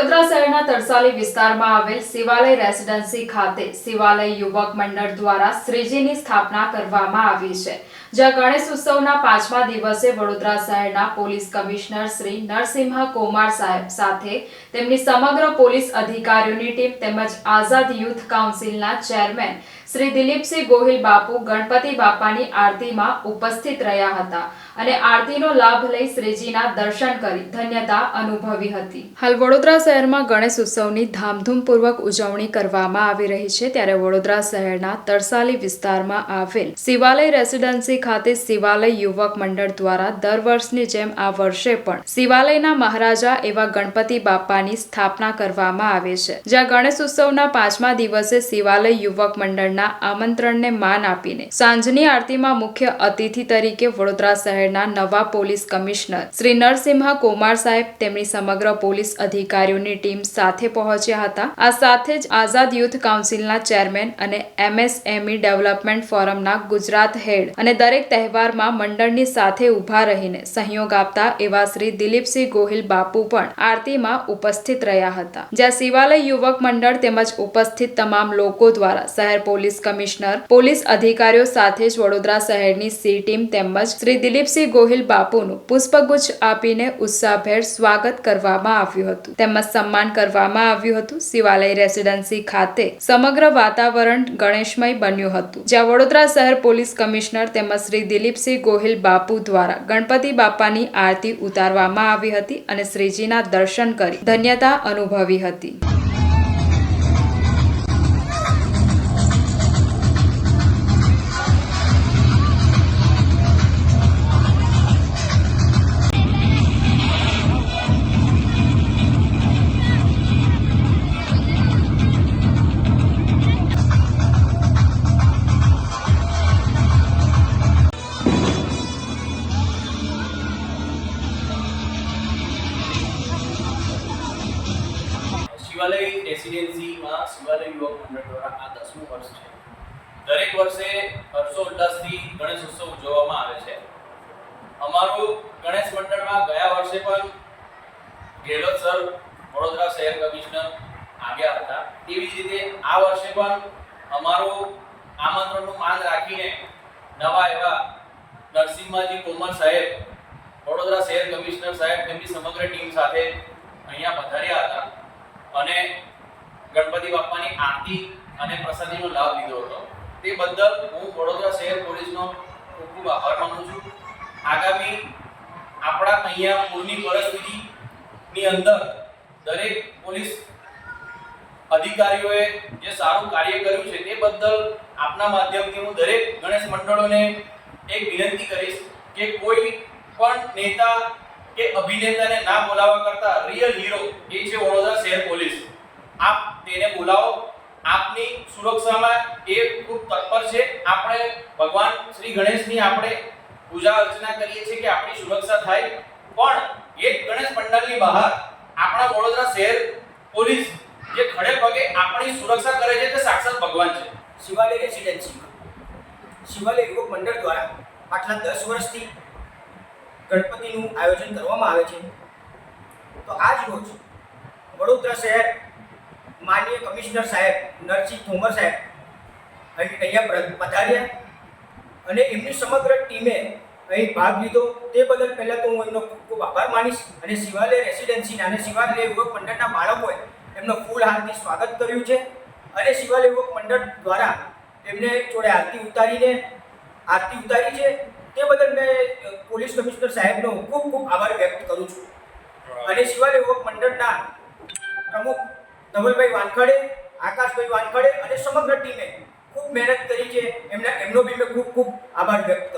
વડોદરા શહેરના તરસાલી વિસ્તારમાં આવેલ શિવાલય રેસિડેન્સી ખાતે શિવાલય યુવક મંડળ દ્વારા શ્રીજીની સ્થાપના કરવામાં આવી છે, જ્યાં ગણેશ ઉત્સવના પાંચમા દિવસે વડોદરા શહેરના પોલીસ કમિશનર શ્રી નરસિંહ કુમાર સાહેબ સાથે તેમની સમગ્ર પોલીસ અધિકારીઓની ટીમ તેમજ આઝાદ યુથ કાઉન્સિલના ચેરમેન શ્રી દિલીપસિંહ ગોહિલ બાપુ, ગણપતિ બાપાની આરતીમાં ઉપસ્થિત રહ્યા હતા. અને આરતીનો લાભ લઈ શ્રીજીના દર્શન કરી ધન્યતા અનુભવી હતી. હાલ વડોદરા શહેરમાં ગણેશ ઉત્સવની ધામધૂમપૂર્વક ઉજવણી કરવામાં આવી રહી છે, ત્યારે વડોદરા શહેરના તરસાલી વિસ્તારમાં આવેલ શિવાલય રેસિડેન્સી ખાતે શિવાલય યુવક મંડળ દ્વારા દર વર્ષની જેમ આ વર્ષે પણ શિવાલયના મહારાજા એવા ગણપતિ બાપાની સ્થાપના કરવામાં આવે છે. જ્યાં ગણેશ ઉત્સવના પાંચમા દિવસે શિવાલય યુવક મંડળના આમંત્રણને માન આપીને સાંજની આરતીમાં મુખ્ય અતિથિ તરીકે વડોદરા શહેરના નવા પોલીસ કમિશનર શ્રી નરસિંહ કોમાર સાહેબ તેમની સમગ્ર પોલીસ અધિકારીઓની ટીમ સાથે પહોંચ્યા હતા. આ સાથે જ આઝાદ યુથ કાઉન્સિલના ચેરમેન અને એમએસએમઈ ડેવલપમેન્ટ ફોરમના ગુજરાત હેડ અને દરેક તહેવારમાં મંડળની સાથે ઊભા રહીને સહયોગ આપતા એવા શ્રી દિલીપસિંહ ગોહિલ બાપુ પણ આરતીમાં ઉપસ્થિત રહ્યા હતા. જ્યાં શિવાલય યુવક મંડળ તેમજ ઉપસ્થિત તમામ લોકો દ્વારા શહેર પોલીસ કમિશનર, પોલીસ અધિકારીઓ સાથે જ વડોદરા શહેરની સી ટીમ તેમજ શ્રી દિલીપસિંહ ગોહિલ બાપુનું પુષ્પગુચ્છ આપીને ઉત્સાહભેર સ્વાગત કરવામાં આવ્યું હતું. તેમજ સન્માન કરવામાં આવ્યું હતું. શિવાલય રેસિડેન્સી ખાતે સમગ્ર વાતાવરણ ગણેશમય બન્યું હતું. જ્યાં વડોદરા શહેર પોલીસ કમિશનર તેમજ શ્રી દિલીપસિંહ ગોહિલ બાપુ દ્વારા ગણપતિ બાપાની આરતી ઉતારવામાં આવી હતી અને શ્રીજીના દર્શન કરી ધન્યતા અનુભવી હતી. શિવાલય રેસિડેન્સીમાં શિવાલય યુવક મંડળ દ્વારા આ દસમું વર્ષ છે. દરેક વર્ષે હર્ષો ઉલ્લાસથી ગણેશ ઉત્સવ ઉજવવામાં આવે છે. અમારું ગણેશ મંડળમાં ગયા વર્ષે પણ ગેહલોત સર વડોદરા શહેર કમિશનર આવ્યા હતા. તેવી જ રીતે આ વર્ષે પણ અમારું આમંત્રણનું માન રાખીને નવા એવા નરસિંહજી કોમર સાહેબ, વડોદરા શહેર કમિશનર સાહેબ તેમની સમગ્ર ટીમ સાથે અહીંયા પધાર્યા હતા. અને ગણપતિ બાપ્પાની આરતી અને પ્રસાદીનો લાભ લીધો હતો. તે બદલ હું વડોદરા શહેર પોલીસનો ખૂબ ખૂબ આભાર માનું છું. આગામી આપણા અહીંયા પૂરની પરિસ્થિતિની અંદર દરેક પોલીસ અધિકારીઓએ જે સારું કાર્ય કર્યું છે તે બદલ આપના માધ્યમથી હું દરેક ગણેશ મંડળોને એક વિનંતી કરીશ કે કોઈ પણ નેતા કે અભિનેતાને ના બોલાવવા કરતા રિયલ હીરો એ છે વડોદરા શહેર પોલીસ. આપ તેને બોલાવો. આપની સુરક્ષામાં એ ખૂબ તત્પર છે. આપણે ભગવાન શ્રી ગણેશની આપણે પૂજા અર્ચના કરીએ છીએ કે આપણી સુરક્ષા થાય. પણ એ ગણેશ પંડાલની બહાર આપણા વડોદરા શહેર પોલીસ જે ખડે પગે આપણી સુરક્ષા કરે છે તે સાક્ષાત ભગવાન છે. શિવાલય રેસિડેન્સીમાં શિવાલય યુવક મંડળ દ્વારા આટલા દસ વર્ષથી ગણપતિનું આયોજન કરવામાં આવે છે. તો આજ રોજ વડોદરા શહેર માનનીય કમિશનર સાહેબ નરસિંહ તોમર સાહેબ અહીં અહીંયા પધાર્યા અને એમની સમગ્ર ટીમે અહીં ભાગ લીધો. તે બદલ પહેલાં તો હું એમનો ખૂબ ખૂબ આભાર માનીશ અને શિવાલય રેસિડેન્સીના અને શિવાલય યુવક મંડળના બાળકોએ એમનો ફૂલ હારથી સ્વાગત કર્યું છે અને શિવાલય યુવક મંડળ દ્વારા એમને જોડે આરતી ઉતારીને આરતી ઉતારી છે. તે બદલ મેં પોલીસ કમિશનર સાહેબનો ખૂબ ખૂબ આભાર વ્યક્ત કરું છું. અને શિવાલય યુવક મંડળના પ્રમુખ ધવલભાઈ વાનખડે આકાશભાઈ વાનખડે અને સમગ્ર ટીમે ખૂબ મહેનત કરી છે. એમના એમનો બી મેં ખૂબ ખૂબ આભાર વ્યક્ત